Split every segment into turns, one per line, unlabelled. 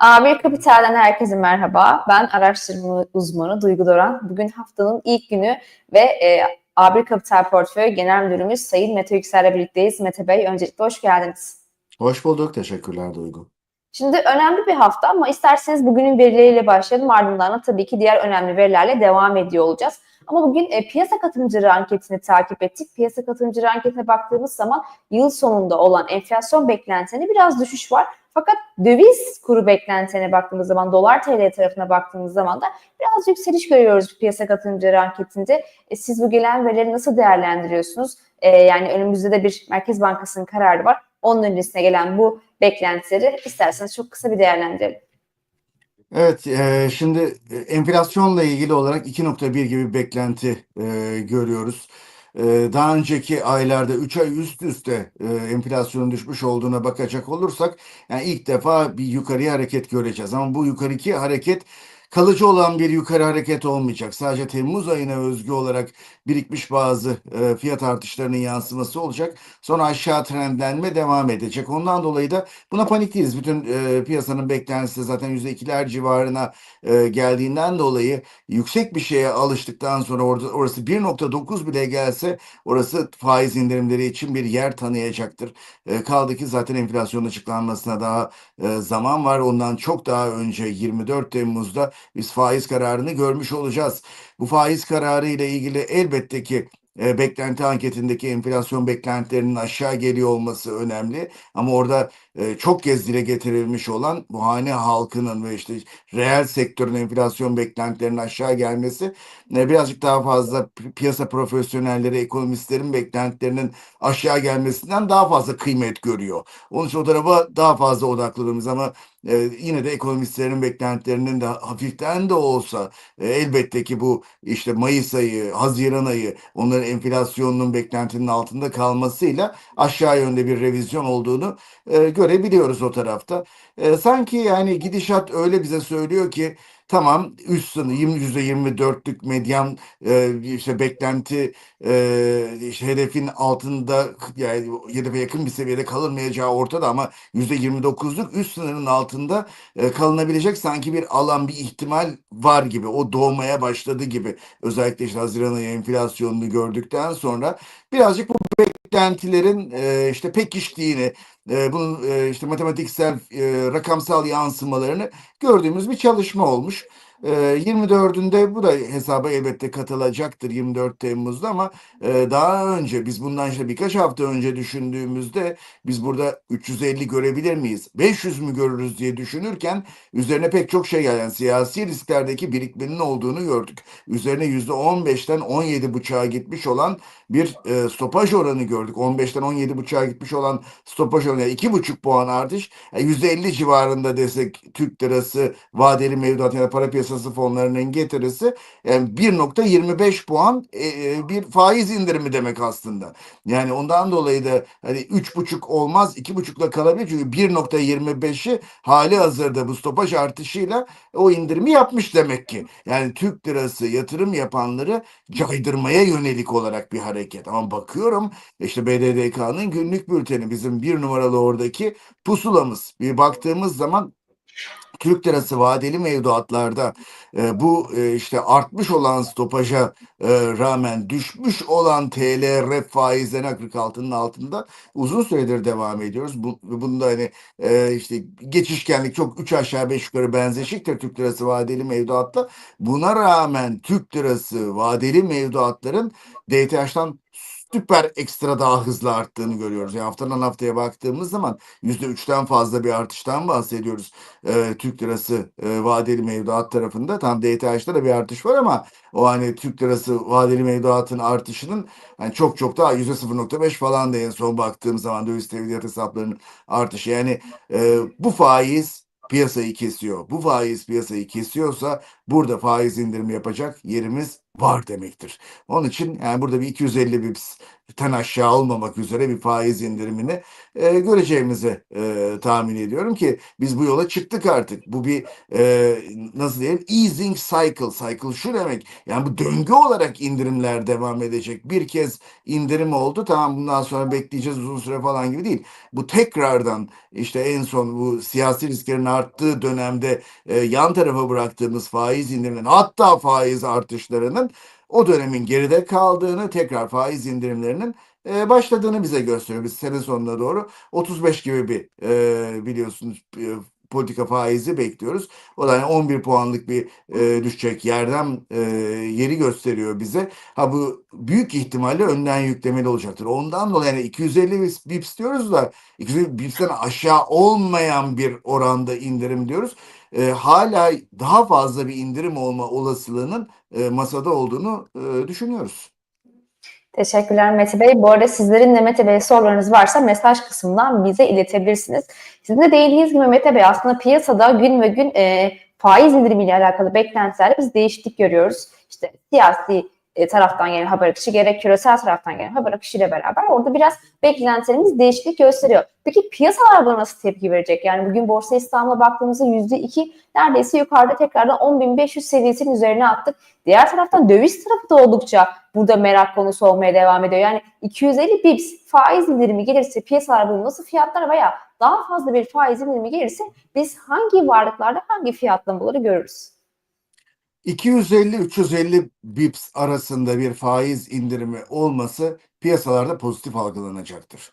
A1 Kapital'den herkese merhaba. Ben araştırma uzmanı Duygu Doran. Bugün haftanın ilk günü ve e, A1 Kapital Portföy Genel Müdürümüz Sayın Mete Yüksel'le birlikteyiz. Mete Bey öncelikle hoş geldiniz.
Hoş bulduk. Teşekkürler Duygu.
Şimdi önemli bir hafta ama isterseniz bugünün verileriyle başlayalım. Ardından da tabii ki diğer önemli verilerle devam ediyor olacağız. Ama bugün e, piyasa katılımcıları anketini takip ettik. Piyasa katılımcıları anketine baktığımız zaman yıl sonunda olan enflasyon beklentilerinde biraz düşüş var. Fakat döviz kuru beklentilerine baktığımız zaman, dolar TL tarafına baktığımız zaman da biraz yükseliş görüyoruz piyasa katılımcıları anketinde. E, siz bu gelen verileri nasıl değerlendiriyorsunuz? E, yani önümüzde de bir Merkez Bankası'nın kararı var. Onun öncesine gelen bu beklentileri isterseniz çok kısa bir değerlendirelim.
Evet, e, şimdi e, enflasyonla ilgili olarak 2.1 gibi beklenti e, görüyoruz. E, daha önceki aylarda 3 ay üst üste e, enflasyonun düşmüş olduğuna bakacak olursak, yani ilk defa bir yukarıya hareket göreceğiz. Ama bu yukarıki hareket kalıcı olan bir yukarı hareket olmayacak. Sadece Temmuz ayına özgü olarak birikmiş bazı e, fiyat artışlarının yansıması olacak. Sonra aşağı trendlenme devam edecek. Ondan dolayı da buna panik değiliz. Bütün e, piyasanın beklentisi zaten %2'ler civarına e, geldiğinden dolayı yüksek bir şeye alıştıktan sonra orada orası 1.9 bile gelse orası faiz indirimleri için bir yer tanıyacaktır. E, kaldı ki zaten enflasyonun açıklanmasına daha e, zaman var. Ondan çok daha önce 24 Temmuz'da biz faiz kararını görmüş olacağız. Bu faiz kararı ile ilgili elbette ki e, beklenti anketindeki enflasyon beklentilerinin aşağı geliyor olması önemli. Ama orada e, çok kez dile getirilmiş olan bu hane halkının ve işte reel sektörün enflasyon beklentilerinin aşağı gelmesi e, birazcık daha fazla pi- piyasa profesyonelleri, ekonomistlerin beklentilerinin aşağı gelmesinden daha fazla kıymet görüyor. Onun için o tarafa daha fazla odaklanıyoruz ama e, yine de ekonomistlerin beklentilerinin de hafiften de olsa e, elbette ki bu işte Mayıs ayı, Haziran ayı onların enflasyonunun beklentinin altında kalmasıyla aşağı yönde bir revizyon olduğunu e, görebiliyoruz o tarafta. E, sanki yani gidişat öyle bize söylüyor ki tamam üst sınır 20 %24'lük medyan e, işte beklenti e, işte hedefin altında yani hedefe yakın bir seviyede kalınmayacağı ortada ama %29'luk üst sınırın altında e, kalınabilecek sanki bir alan bir ihtimal var gibi o doğmaya başladı gibi. Özellikle işte Haziran ayı enflasyonunu gördükten sonra birazcık bu beklentilerin e, işte pekiştiğini e, bunun e, işte matematiksel e, rakamsal yansımalarını gördüğümüz bir çalışma olmuş. E, 24'ünde bu da hesaba elbette katılacaktır 24 Temmuz'da ama e, daha önce biz bundan işte birkaç hafta önce düşündüğümüzde biz burada 350 görebilir miyiz? 500 mü görürüz diye düşünürken üzerine pek çok şey gelen siyasi risklerdeki birikmenin olduğunu gördük. Üzerine %15'ten 17,5'a gitmiş olan bir e, stopaj oranı gördük. 15'ten 17,5'a gitmiş olan stopaj oranı yani 2,5 puan artış. Yani %50 civarında desek Türk lirası vadeli mevduat ya da para piyasası fonlarının getirisi yani 1.25 puan e, e, bir faiz indirimi demek aslında. Yani ondan dolayı da hani 3.5 olmaz 2.5'la kalabilir çünkü 1.25'i hali hazırda bu stopaj artışıyla o indirimi yapmış demek ki. Yani Türk lirası yatırım yapanları caydırmaya yönelik olarak bir hareket. Ama bakıyorum işte BDDK'nın günlük bülteni bizim bir numaralı oradaki pusulamız. Bir baktığımız zaman Türk lirası vadeli mevduatlarda e, bu e, işte artmış olan stopaja e, rağmen düşmüş olan TL rep faizlerine 46'nın altında uzun süredir devam ediyoruz. Bu, bunda hani e, işte geçişkenlik çok 3 aşağı 5 yukarı benzeşiktir Türk lirası vadeli mevduatla. Buna rağmen Türk lirası vadeli mevduatların DTH'dan süper ekstra daha hızlı arttığını görüyoruz. Yani haftadan haftaya baktığımız zaman %3'ten fazla bir artıştan bahsediyoruz. Ee, Türk lirası e, vadeli mevduat tarafında. Tam DTH'da da bir artış var ama o hani Türk lirası vadeli mevduatın artışının yani çok çok daha %0.5 falan da en son baktığım zaman döviz tevdiat hesaplarının artışı. Yani e, bu faiz piyasayı kesiyor. Bu faiz piyasayı kesiyorsa burada faiz indirimi yapacak yerimiz var demektir. Onun için yani burada bir 250 bipsten aşağı olmamak üzere bir faiz indirimini e, göreceğimizi e, tahmin ediyorum ki biz bu yola çıktık artık. Bu bir e, nasıl diyelim easing cycle. Cycle şu demek yani bu döngü olarak indirimler devam edecek. Bir kez indirim oldu tamam bundan sonra bekleyeceğiz uzun süre falan gibi değil. Bu tekrardan işte en son bu siyasi risklerin arttığı dönemde e, yan tarafa bıraktığımız faiz indirimlerinin hatta faiz artışlarının o dönemin geride kaldığını tekrar faiz indirimlerinin e, başladığını bize gösteriyor. Biz sene sonuna doğru 35 gibi bir e, biliyorsunuz e, politika faizi bekliyoruz. O da yani 11 puanlık bir e, düşecek yerden e, yeri gösteriyor bize. Ha bu büyük ihtimalle önden yüklemeli olacaktır. Ondan dolayı yani 250 bips, bips diyoruz da 250 bipsten aşağı olmayan bir oranda indirim diyoruz. E, hala daha fazla bir indirim olma olasılığının e, masada olduğunu e, düşünüyoruz.
Teşekkürler Mete Bey. Bu arada sizlerin de Mete Bey'e sorularınız varsa mesaj kısmından bize iletebilirsiniz. Sizin de değindiğiniz gibi Mete Bey aslında piyasada gün ve gün e, faiz indirimiyle alakalı beklentilerde biz değişiklik görüyoruz. İşte siyasi e, taraftan gelen haber akışı gerek küresel taraftan gelen haber akışı ile beraber orada biraz beklentilerimiz değişiklik gösteriyor. Peki piyasalar buna nasıl tepki verecek? Yani bugün Borsa İstanbul'a baktığımızda %2 neredeyse yukarıda tekrardan 10.500 seviyesinin üzerine attık. Diğer taraftan döviz tarafı da oldukça burada merak konusu olmaya devam ediyor. Yani 250 bips faiz indirimi gelirse piyasalar bunu nasıl fiyatlar veya daha fazla bir faiz indirimi gelirse biz hangi varlıklarda hangi fiyatlamaları görürüz?
250-350 bips arasında bir faiz indirimi olması piyasalarda pozitif algılanacaktır.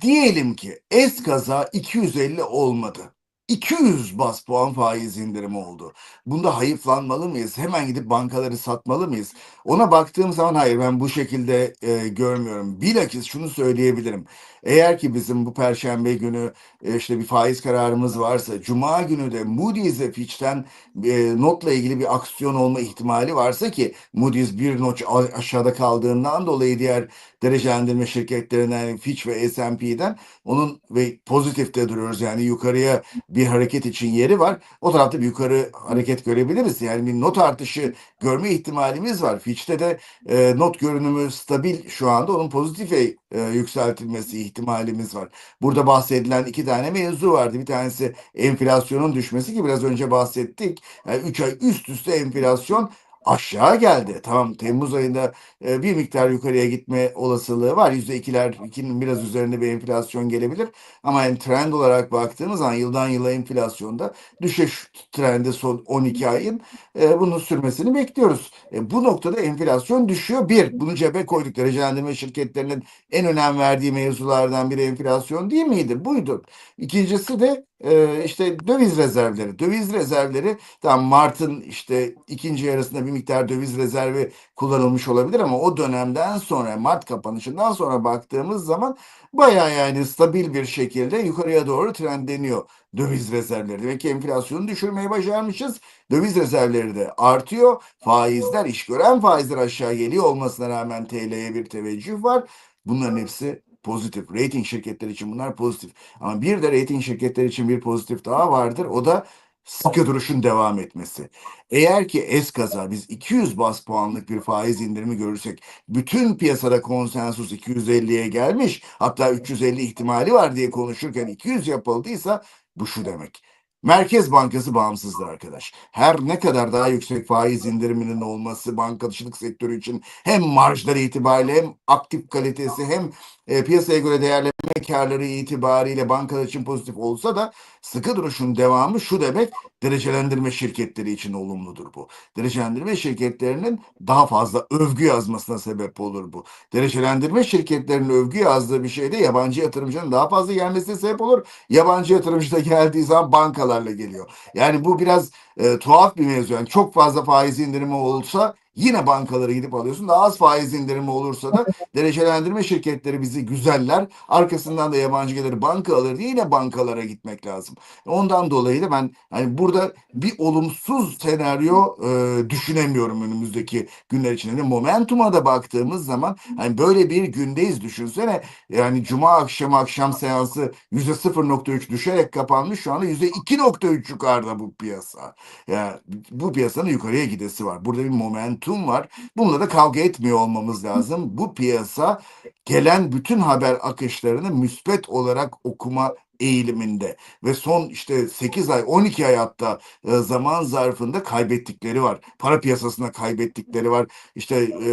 Diyelim ki eskaza 250 olmadı. 200 bas puan faiz indirimi oldu. Bunda hayıflanmalı mıyız? Hemen gidip bankaları satmalı mıyız? Ona baktığım zaman hayır ben bu şekilde e, görmüyorum. Bilakis şunu söyleyebilirim. Eğer ki bizim bu perşembe günü e, işte bir faiz kararımız varsa, cuma günü de Moody's ve Fitch'ten e, notla ilgili bir aksiyon olma ihtimali varsa ki Moody's bir not aşağıda kaldığından dolayı diğer derecelendirme şirketlerinden Fitch ve S&P'den onun ve pozitifte duruyoruz yani yukarıya bir hareket için yeri var. O tarafta bir yukarı hareket görebiliriz. Yani bir not artışı görme ihtimalimiz var. Fitch'te de e, not görünümü stabil şu anda onun pozitife e, yükseltilmesi ihtimalimiz var. Burada bahsedilen iki tane mevzu vardı. Bir tanesi enflasyonun düşmesi ki biraz önce bahsettik. Yani 3 ay üst üste enflasyon aşağı geldi. Tamam Temmuz ayında e, bir miktar yukarıya gitme olasılığı var. %2'ler, 2'nin biraz üzerinde bir enflasyon gelebilir. Ama yani trend olarak baktığımız zaman yıldan yıla enflasyonda düşüş trendi son 12 ayın e, bunun sürmesini bekliyoruz. E, bu noktada enflasyon düşüyor. Bir, bunu cebe koyduk. Derecelendirme şirketlerinin en önem verdiği mevzulardan biri enflasyon değil miydi? Buydu. İkincisi de e, işte döviz rezervleri. Döviz rezervleri tam Mart'ın işte ikinci yarısında bir miktar döviz rezervi kullanılmış olabilir ama o dönemden sonra Mart kapanışından sonra baktığımız zaman bayağı yani stabil bir şekilde yukarıya doğru trendleniyor döviz rezervleri. Demek ki enflasyonu düşürmeyi başarmışız. Döviz rezervleri de artıyor. Faizler, iş gören faizler aşağı geliyor olmasına rağmen TL'ye bir teveccüh var. Bunların hepsi pozitif. Rating şirketleri için bunlar pozitif. Ama bir de rating şirketleri için bir pozitif daha vardır. O da sıkı duruşun devam etmesi. Eğer ki eskaza biz 200 bas puanlık bir faiz indirimi görürsek bütün piyasada konsensus 250'ye gelmiş hatta 350 ihtimali var diye konuşurken 200 yapıldıysa bu şu demek. Merkez Bankası bağımsızdır arkadaş. Her ne kadar daha yüksek faiz indiriminin olması bankacılık sektörü için hem marjları itibariyle hem aktif kalitesi hem e, piyasaya göre değerleme karları itibariyle bankalar için pozitif olsa da sıkı duruşun devamı şu demek derecelendirme şirketleri için olumludur bu. Derecelendirme şirketlerinin daha fazla övgü yazmasına sebep olur bu. Derecelendirme şirketlerinin övgü yazdığı bir şeyde yabancı yatırımcının daha fazla gelmesine sebep olur. Yabancı yatırımcı da geldiği zaman bankalarla geliyor. Yani bu biraz e, tuhaf bir mevzu. Yani çok fazla faiz indirimi olsa yine bankalara gidip alıyorsun. Daha az faiz indirimi olursa da derecelendirme şirketleri bizi güzeller. Arkasından da yabancı gelir banka alır diye yine bankalara gitmek lazım. Ondan dolayı da ben hani burada bir olumsuz senaryo e, düşünemiyorum önümüzdeki günler için. Yani momentuma da baktığımız zaman hani böyle bir gündeyiz düşünsene. Yani cuma akşamı akşam seansı %0.3 düşerek kapanmış. Şu anda %2.3 yukarıda bu piyasa. Ya bu piyasanın yukarıya gidesi var. Burada bir momentum var. Bununla da kavga etmiyor olmamız lazım. Bu piyasa gelen bütün haber akışlarını müspet olarak okuma eğiliminde ve son işte 8 ay 12 ay hatta e, zaman zarfında kaybettikleri var. Para piyasasına kaybettikleri var. İşte e,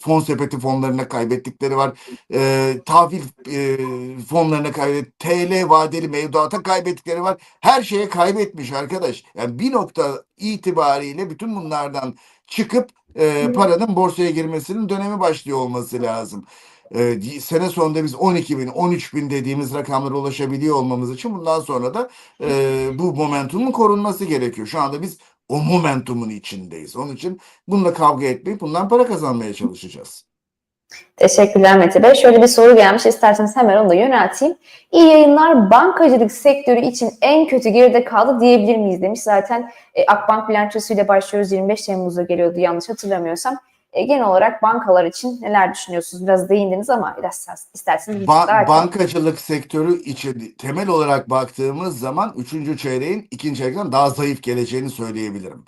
fon sepeti fonlarına kaybettikleri var. E, tahvil e, fonlarına kaybet TL vadeli mevduata kaybettikleri var. Her şeye kaybetmiş arkadaş. Yani bir nokta itibariyle bütün bunlardan çıkıp e, paranın borsaya girmesinin dönemi başlıyor olması lazım. E, sene sonunda biz 12 bin, 13 bin dediğimiz rakamlara ulaşabiliyor olmamız için bundan sonra da e, bu momentumun korunması gerekiyor. Şu anda biz o momentumun içindeyiz. Onun için bununla kavga etmeyip bundan para kazanmaya çalışacağız.
Teşekkürler Mete Bey. Şöyle bir soru gelmiş. İsterseniz hemen onu da yönelteyim. İyi yayınlar bankacılık sektörü için en kötü geride kaldı diyebilir miyiz demiş. Zaten e, Akbank bilançosuyla başlıyoruz. 25 Temmuz'da geliyordu yanlış hatırlamıyorsam. E, genel olarak bankalar için neler düşünüyorsunuz? Biraz değindiniz ama biraz isterseniz bir
Ba-
daha açalım.
bankacılık sektörü için temel olarak baktığımız zaman 3. çeyreğin 2. çeyrekten daha zayıf geleceğini söyleyebilirim.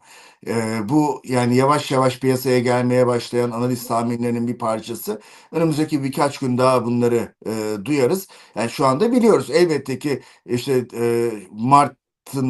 Ee, bu yani yavaş yavaş piyasaya gelmeye başlayan analiz tahminlerinin bir parçası. Önümüzdeki birkaç gün daha bunları e, duyarız. Yani şu anda biliyoruz elbette ki işte e, Mart'ın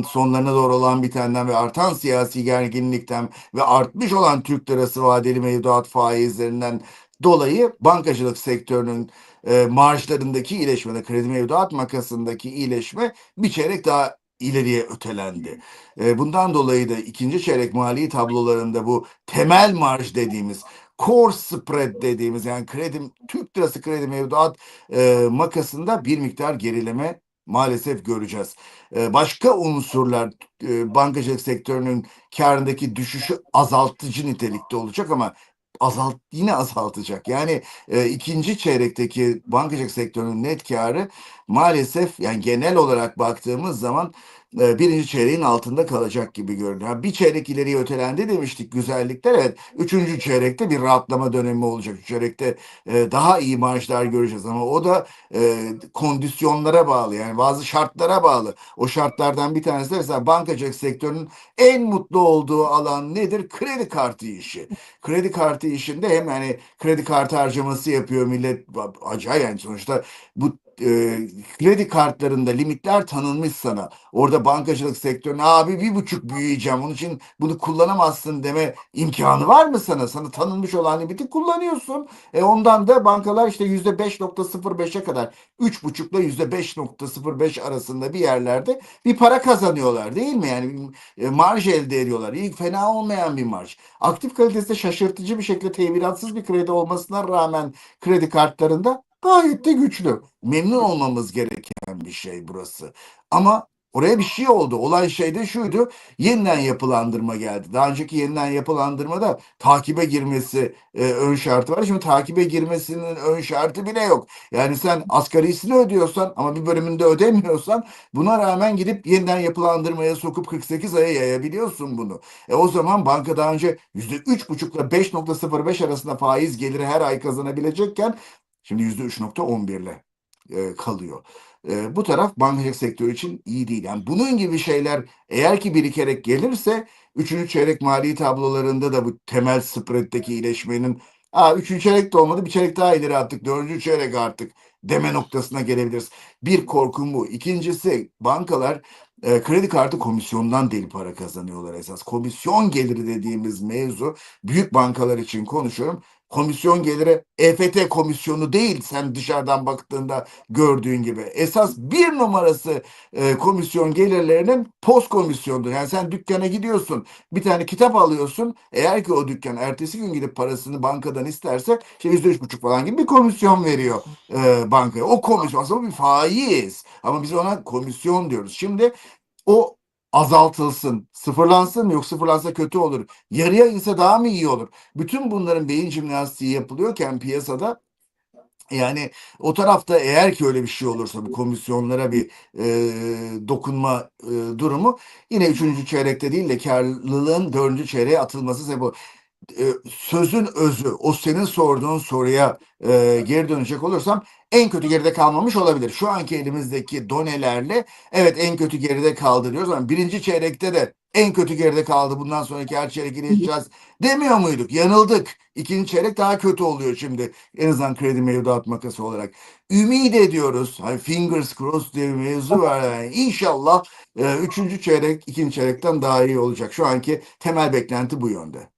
sonlarına doğru olan bitenden ve artan siyasi gerginlikten ve artmış olan Türk lirası vadeli mevduat faizlerinden dolayı bankacılık sektörünün e, marjlarındaki iyileşme, kredi mevduat makasındaki iyileşme bir çeyrek daha ileriye ötelendi. E, bundan dolayı da ikinci çeyrek mali tablolarında bu temel marj dediğimiz core spread dediğimiz yani kredi Türk lirası kredi mevduat e, makasında bir miktar gerileme maalesef göreceğiz. E, başka unsurlar e, bankacılık sektörünün karındaki düşüşü azaltıcı nitelikte olacak ama azalt yine azaltacak. Yani e, ikinci çeyrekteki bankacılık sektörünün net karı maalesef yani genel olarak baktığımız zaman birinci çeyreğin altında kalacak gibi görünüyor. Bir çeyrek ileriye ötelendi demiştik güzellikler. Evet. Üçüncü çeyrekte bir rahatlama dönemi olacak. Üçüncü çeyrekte e, daha iyi marjlar göreceğiz ama o da e, kondisyonlara bağlı. Yani bazı şartlara bağlı. O şartlardan bir tanesi de mesela bankacılık sektörünün en mutlu olduğu alan nedir? Kredi kartı işi. Kredi kartı işinde hem hani kredi kartı harcaması yapıyor millet acayip yani sonuçta bu e, kredi kartlarında limitler tanınmış sana. Orada bankacılık sektörüne abi bir buçuk büyüyeceğim. Onun için bunu kullanamazsın deme imkanı var mı sana? Sana tanınmış olan limiti kullanıyorsun. E ondan da bankalar işte yüzde 5.05'e kadar 3,5 ile yüzde 5.05 arasında bir yerlerde bir para kazanıyorlar değil mi? Yani e, marj elde ediyorlar. İyi fena olmayan bir marj. Aktif kalitesi de şaşırtıcı bir şekilde teviratsız bir kredi olmasına rağmen kredi kartlarında gayet de güçlü. Memnun olmamız gereken bir şey burası. Ama oraya bir şey oldu. Olay şey de şuydu. Yeniden yapılandırma geldi. Daha önceki yeniden yapılandırmada takibe girmesi e, ön şartı var. Şimdi takibe girmesinin ön şartı bile yok. Yani sen asgarisini ödüyorsan ama bir bölümünde ödemiyorsan buna rağmen gidip yeniden yapılandırmaya sokup 48 aya yayabiliyorsun bunu. E o zaman banka daha önce %3,5 ile 5.05 arasında faiz geliri her ay kazanabilecekken Şimdi %3.11 ile e, kalıyor. E, bu taraf bankacılık sektörü için iyi değil. Yani bunun gibi şeyler eğer ki birikerek gelirse 3. çeyrek mali tablolarında da bu temel spreaddeki iyileşmenin Aa, üçüncü çeyrek de olmadı bir çeyrek daha ileri attık dördüncü çeyrek artık deme noktasına gelebiliriz. Bir korkum bu. İkincisi bankalar e, kredi kartı komisyondan deli para kazanıyorlar esas. Komisyon geliri dediğimiz mevzu büyük bankalar için konuşuyorum komisyon geliri EFT komisyonu değil sen dışarıdan baktığında gördüğün gibi. Esas bir numarası e, komisyon gelirlerinin post komisyondur. Yani sen dükkana gidiyorsun bir tane kitap alıyorsun. Eğer ki o dükkan ertesi gün gidip parasını bankadan isterse işte yüzde üç buçuk falan gibi bir komisyon veriyor e, bankaya. O komisyon aslında bir faiz ama biz ona komisyon diyoruz. Şimdi o azaltılsın, sıfırlansın mı? Yok sıfırlansa kötü olur. Yarıya inse daha mı iyi olur? Bütün bunların beyin jimnastiği yapılıyorken piyasada yani o tarafta eğer ki öyle bir şey olursa bu komisyonlara bir e, dokunma e, durumu yine üçüncü çeyrekte değil de karlılığın dördüncü çeyreğe atılması sebep olur. E, sözün özü, o senin sorduğun soruya e, geri dönecek olursam en kötü geride kalmamış olabilir. Şu anki elimizdeki donelerle evet en kötü geride kaldı diyoruz ama birinci çeyrekte de en kötü geride kaldı. Bundan sonraki her çeyrek yaşayacağız demiyor muyduk? Yanıldık. İkinci çeyrek daha kötü oluyor şimdi. En azından kredi mevduat makası olarak. Ümit ediyoruz. Hani fingers crossed diye bir mevzu var. Yani İnşallah e, üçüncü çeyrek ikinci çeyrekten daha iyi olacak. Şu anki temel beklenti bu yönde.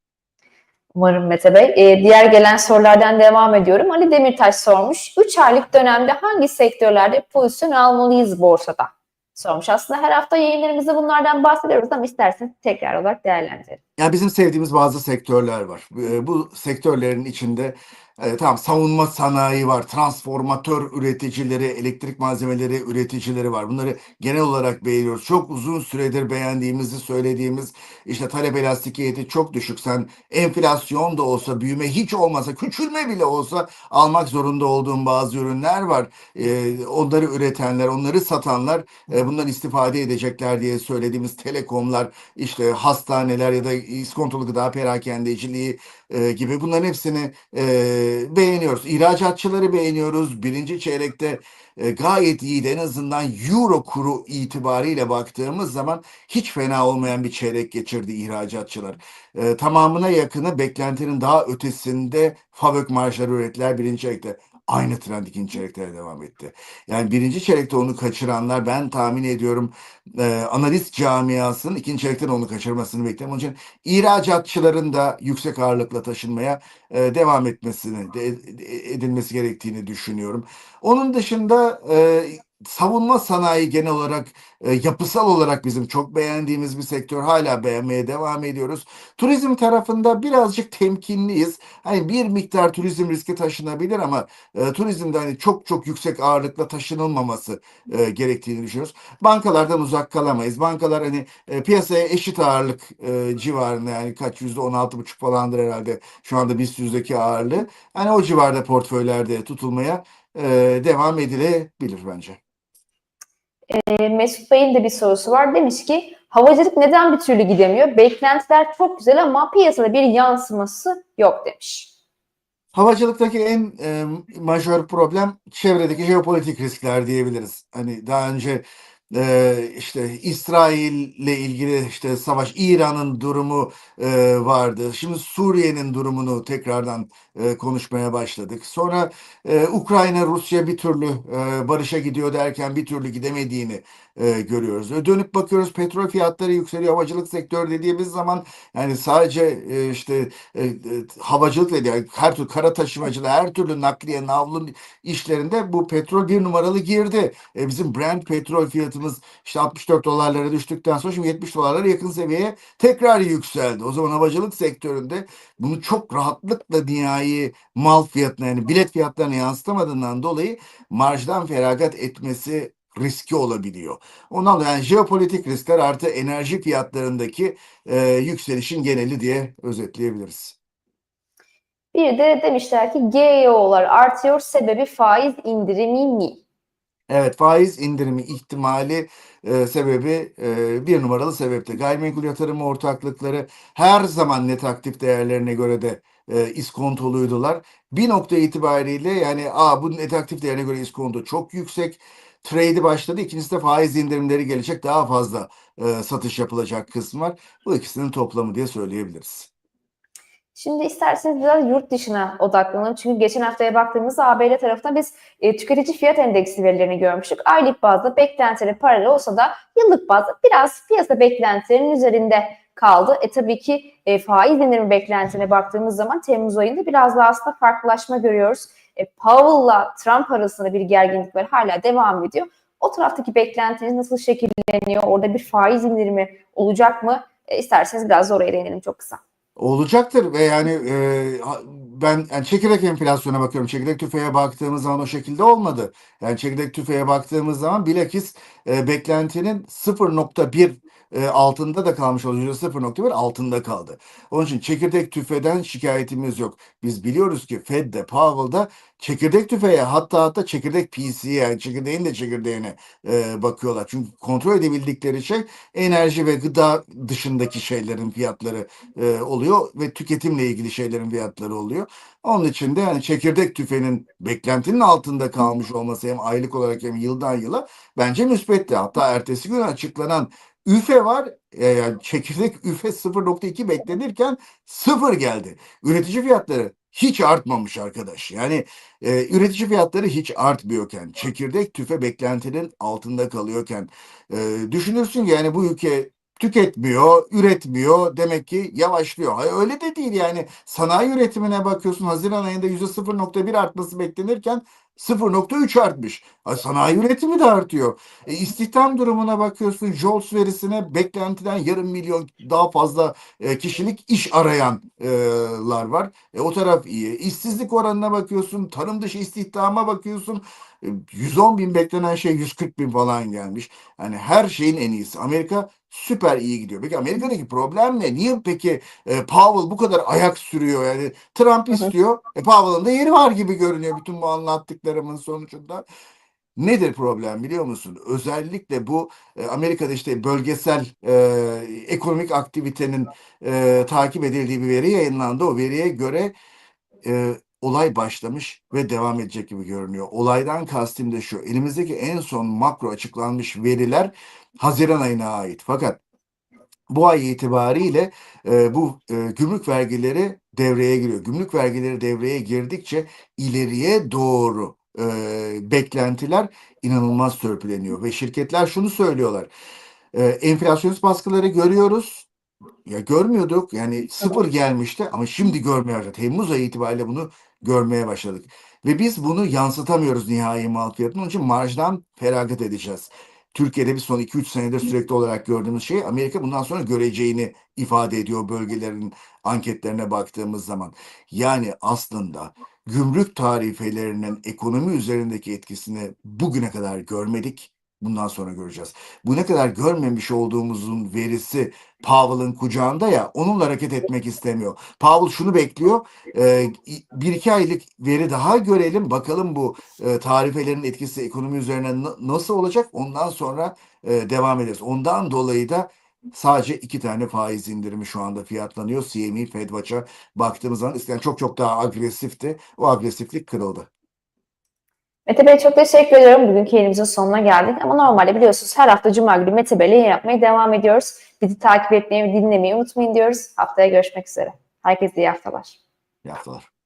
Umarım Mete Bey. Ee, diğer gelen sorulardan devam ediyorum. Ali Demirtaş sormuş. 3 aylık dönemde hangi sektörlerde pozisyon almalıyız borsada? Sormuş. Aslında her hafta yayınlarımızda bunlardan bahsediyoruz ama isterseniz tekrar olarak değerlendirelim.
Yani bizim sevdiğimiz bazı sektörler var. E, Bu sektörlerin içinde e, tamam savunma sanayi var, transformatör üreticileri, elektrik malzemeleri üreticileri var. Bunları genel olarak beğeniyoruz. Çok uzun süredir beğendiğimizi söylediğimiz işte talep elastikiyeti çok düşük. Sen enflasyon da olsa, büyüme hiç olmasa, küçülme bile olsa almak zorunda olduğun bazı ürünler var. E, onları üretenler, onları satanlar e, bundan istifade edecekler diye söylediğimiz telekomlar, işte hastaneler ya da iskontolu gıda perakendeciliği e, gibi bunların hepsini e, beğeniyoruz. İhracatçıları beğeniyoruz. Birinci çeyrekte e, gayet iyiydi. En azından euro kuru itibariyle baktığımız zaman hiç fena olmayan bir çeyrek geçirdi ihracatçılar. E, tamamına yakını beklentinin daha ötesinde fabrik marjları ürettiler birinci çeyrekte. Aynı trend ikinci çeyrekte de devam etti. Yani birinci çeyrekte onu kaçıranlar ben tahmin ediyorum e, analist camiasının ikinci çeyrekten onu kaçırmasını bekliyorum. Onun için ihracatçıların da yüksek ağırlıkla taşınmaya e, devam etmesini de, de- edilmesi gerektiğini düşünüyorum. Onun dışında e, savunma sanayi genel olarak e, yapısal olarak bizim çok beğendiğimiz bir sektör. Hala beğenmeye devam ediyoruz. Turizm tarafında birazcık temkinliyiz. Hani bir miktar turizm riski taşınabilir ama e, turizmde hani çok çok yüksek ağırlıkla taşınılmaması e, gerektiğini düşünüyoruz. Bankalardan uzak kalamayız. Bankalar hani e, piyasaya eşit ağırlık e, civarında yani kaç yüzde on altı buçuk falandır herhalde şu anda BIST yüzdeki ağırlığı. Hani o civarda portföylerde tutulmaya e, devam edilebilir bence.
Ee, Mesut Bey'in de bir sorusu var. Demiş ki havacılık neden bir türlü gidemiyor? Beklentiler çok güzel ama piyasada bir yansıması yok demiş.
Havacılıktaki en e, majör problem çevredeki jeopolitik riskler diyebiliriz. Hani daha önce e, işte İsrail'le ilgili işte savaş, İran'ın durumu e, vardı. Şimdi Suriye'nin durumunu tekrardan e, konuşmaya başladık. Sonra e, Ukrayna, Rusya bir türlü e, barışa gidiyor derken bir türlü gidemediğini e, görüyoruz. Ve dönüp bakıyoruz petrol fiyatları yükseliyor. Havacılık sektörü dediğimiz zaman yani sadece e, işte e, e, havacılık değil, her türlü kara taşımacılığı, her türlü nakliye, navlun işlerinde bu petrol bir numaralı girdi. E, bizim Brent petrol fiyatımız işte 64 dolarlara düştükten sonra şimdi 70 dolarlara yakın seviyeye tekrar yükseldi. O zaman havacılık sektöründe bunu çok rahatlıkla nihai mal fiyatına yani bilet fiyatlarına yansıtamadığından dolayı marjdan feragat etmesi riski olabiliyor. Ondan dolayı yani jeopolitik riskler artı enerji fiyatlarındaki e, yükselişin geneli diye özetleyebiliriz.
Bir de demişler ki GEO'lar artıyor sebebi faiz indirimi mi?
Evet faiz indirimi ihtimali e, sebebi e, bir numaralı sebepte. Gayrimenkul yatırım ortaklıkları her zaman net aktif değerlerine göre de e, iskontoluydular. Bir nokta itibariyle yani a bu net değerine göre iskonto çok yüksek. Trade'i başladı. İkincisi de faiz indirimleri gelecek. Daha fazla e, satış yapılacak kısmı var. Bu ikisinin toplamı diye söyleyebiliriz.
Şimdi isterseniz biraz yurt dışına odaklanalım. Çünkü geçen haftaya baktığımızda ABD tarafından biz e, tüketici fiyat endeksi verilerini görmüştük. Aylık bazda beklentileri paralel olsa da yıllık bazda biraz piyasa beklentilerinin üzerinde kaldı. E tabii ki e, faiz indirimi beklentilerine baktığımız zaman Temmuz ayında biraz daha aslında farklılaşma görüyoruz. E, Powell'la Trump arasında bir gerginlik var. Hala devam ediyor. O taraftaki beklentiniz nasıl şekilleniyor? Orada bir faiz indirimi olacak mı? E, isterseniz biraz oraya değinelim çok kısa.
Olacaktır ve yani e, ben yani çekirdek enflasyona bakıyorum. Çekirdek tüfeğe baktığımız zaman o şekilde olmadı. Yani çekirdek tüfeğe baktığımız zaman bilakis e, beklentinin 0.1 e, altında da kalmış oldu. %0.1 altında kaldı. Onun için çekirdek tüfeden şikayetimiz yok. Biz biliyoruz ki Fed'de, Powell'da çekirdek tüfeğe hatta hatta çekirdek PC'ye yani çekirdeğin de çekirdeğine e, bakıyorlar. Çünkü kontrol edebildikleri şey enerji ve gıda dışındaki şeylerin fiyatları e, oluyor ve tüketimle ilgili şeylerin fiyatları oluyor. Onun için de yani çekirdek tüfeğinin beklentinin altında kalmış olması hem aylık olarak hem yıldan yıla bence müsbetti. Hatta ertesi gün açıklanan üfe var. E, yani çekirdek üfe 0.2 beklenirken sıfır geldi. Üretici fiyatları hiç artmamış arkadaş. Yani e, üretici fiyatları hiç artmıyorken, çekirdek tüfe beklentinin altında kalıyorken e, düşünürsün yani bu ülke tüketmiyor, üretmiyor. Demek ki yavaşlıyor. Hayır öyle de değil yani. Sanayi üretimine bakıyorsun Haziran ayında %0.1 artması beklenirken 0.3 artmış. Sanayi üretimi de artıyor. E, istihdam durumuna bakıyorsun JOLTS verisine beklentiden yarım milyon daha fazla e, kişilik iş arayanlar var. E, o taraf iyi. İşsizlik oranına bakıyorsun, tarım dışı istihdama bakıyorsun. E, 110 bin beklenen şey 140 bin falan gelmiş. Yani her şeyin en iyisi. Amerika süper iyi gidiyor. Peki Amerika'daki problem ne? Niye peki e, Powell bu kadar ayak sürüyor? Yani Trump istiyor. E, Powell'ın da yeri var gibi görünüyor bütün bu anlattıklarımın sonucunda. Nedir problem biliyor musun? Özellikle bu e, Amerika'da işte bölgesel e, ekonomik aktivitenin e, takip edildiği bir veri yayınlandı. O veriye göre e, olay başlamış ve devam edecek gibi görünüyor. Olaydan kastım da şu. Elimizdeki en son makro açıklanmış veriler Haziran ayına ait. Fakat bu ay itibariyle e, bu e, gümrük vergileri devreye giriyor. Gümrük vergileri devreye girdikçe ileriye doğru e, beklentiler inanılmaz törpüleniyor ve şirketler şunu söylüyorlar. E, enflasyonist baskıları görüyoruz. Ya görmüyorduk yani sıfır gelmişti ama şimdi görmeye başladık. Temmuz ayı itibariyle bunu görmeye başladık. Ve biz bunu yansıtamıyoruz nihai mal fiyatına. Onun için marjdan feragat edeceğiz. Türkiye'de biz son 2-3 senedir sürekli olarak gördüğümüz şey Amerika bundan sonra göreceğini ifade ediyor bölgelerin anketlerine baktığımız zaman. Yani aslında gümrük tarifelerinin ekonomi üzerindeki etkisini bugüne kadar görmedik. Bundan sonra göreceğiz. Bu ne kadar görmemiş olduğumuzun verisi Powell'ın kucağında ya onunla hareket etmek istemiyor. Powell şunu bekliyor. e, bir iki aylık veri daha görelim. Bakalım bu e, tarifelerin etkisi ekonomi üzerine na- nasıl olacak? Ondan sonra e, devam ederiz. Ondan dolayı da sadece iki tane faiz indirimi şu anda fiyatlanıyor. CME, FedWatch'a baktığımız zaman eskiden çok çok daha agresifti. O agresiflik kırıldı.
Mete Bey çok teşekkür ediyorum. Bugünkü yayınımızın sonuna geldik. Ama normalde biliyorsunuz her hafta Cuma günü Mete Bey'le yayın yapmaya devam ediyoruz. Bizi takip etmeyi dinlemeyi unutmayın diyoruz. Haftaya görüşmek üzere. Herkese iyi haftalar.
İyi haftalar.